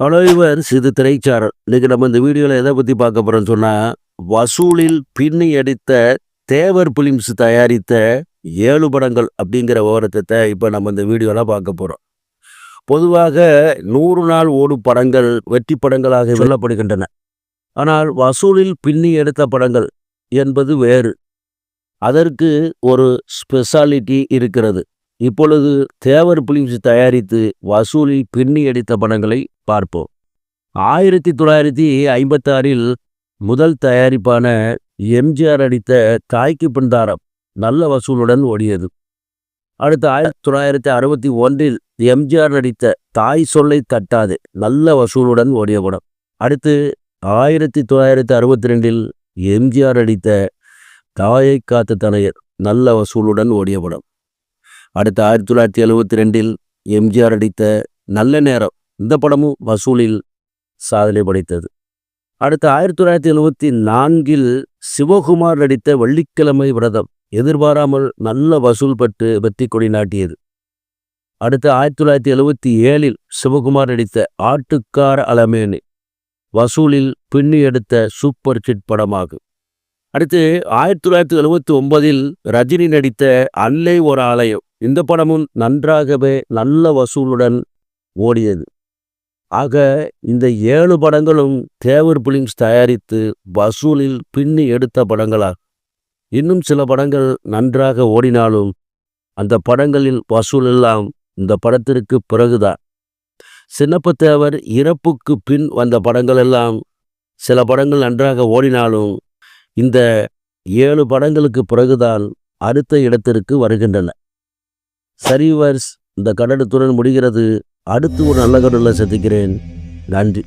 Hello இவர் இது திரைச்சாரல். இன்னைக்கு நம்ம இந்த வீடியோவில் எதை பற்றி பார்க்க போகிறோம்னு சொன்னால் வசூலில் பின்னி அடித்த தேவர் பிலிம்ஸ் தயாரித்த ஏழு படங்கள் அப்படிங்கிற விவரத்தை இப்போ நம்ம இந்த வீடியோவில் பார்க்க போகிறோம் பொதுவாக நூறு நாள் ஓடும் படங்கள் வெற்றி படங்களாக சொல்லப்படுகின்றன. ஆனால் வசூலில் பின்னி எடுத்த படங்கள் என்பது வேறு. அதற்கு ஒரு ஸ்பெஷாலிட்டி இருக்கிறது. இப்பொழுது தேவர் பிலிம்ஸ் தயாரித்து வசூலில் பின்னி அடித்த படங்களை பார்ப்போம். ஆயிரத்தி தொள்ளாயிரத்தி ஐம்பத்தாறில் முதல் தயாரிப்பான எம்ஜிஆர் அடித்த தாய்க்கு பின்தாரம் நல்ல வசூலுடன் ஓடியது. அடுத்து ஆயிரத்தி தொள்ளாயிரத்தி அறுபத்தி ஒன்றில் எம்ஜிஆர் நடித்த தாய் சொல்லை தட்டாது நல்ல வசூலுடன் ஓடிய படம். அடுத்து ஆயிரத்தி தொள்ளாயிரத்தி அறுபத்தி ரெண்டில் எம்ஜிஆர் நடித்த தாயை காத்த தனையர் நல்ல வசூலுடன் ஓடிய படம். அடுத்து ஆயிரத்தி தொள்ளாயிரத்தி எழுபத்தி ரெண்டில் எம்ஜிஆர் அடித்த நல்ல நேரம் இந்த படமும் வசூலில் சாதனை படைத்தது. அடுத்து ஆயிரத்தி தொள்ளாயிரத்தி எழுபத்தி நான்கில் சிவகுமார் நடித்த வெள்ளிக்கிழமை விரதம் எதிர்பாராமல் நல்ல வசூல் பெற்று வெற்றி கொடி நாட்டியது. அடுத்து ஆயிரத்தி தொள்ளாயிரத்தி எழுபத்தி ஏழில் சிவகுமார் நடித்த ஆட்டுக்கார அலமேனு வசூலில் பின்னி எடுத்த சூப்பர் ஹிட் படமாகும் அடுத்து ஆயிரத்தி தொள்ளாயிரத்தி எழுபத்தி ஒன்பதில் ரஜினி நடித்த அல்லை ஒரு ஆலயம் இந்த படமும் நன்றாகவே நல்ல வசூலுடன் ஓடியது. ஆக இந்த ஏழு படங்களும் தேவர் பிலிம்ஸ் தயாரித்து வசூலில் பின்னி எடுத்த படங்களா இன்னும் சில படங்கள் நன்றாக ஓடினாலும் அந்த படங்களில் வசூல் எல்லாம் இந்த படத்திற்கு பிறகுதான். சின்னப்பத்தேவர் இறப்புக்கு பின் வந்த படங்கள் எல்லாம் சில படங்கள் நன்றாக ஓடினாலும் இந்த ஏழு படங்களுக்கு பிறகுதான் அடுத்த இடத்திற்கு வருகின்றன. சரிவர்ஸ் இந்த கடலுத்துடன் முடிகிறது. அடுத்து ஒரு நல்ல கடலில் சந்திக்கிறேன். நன்றி.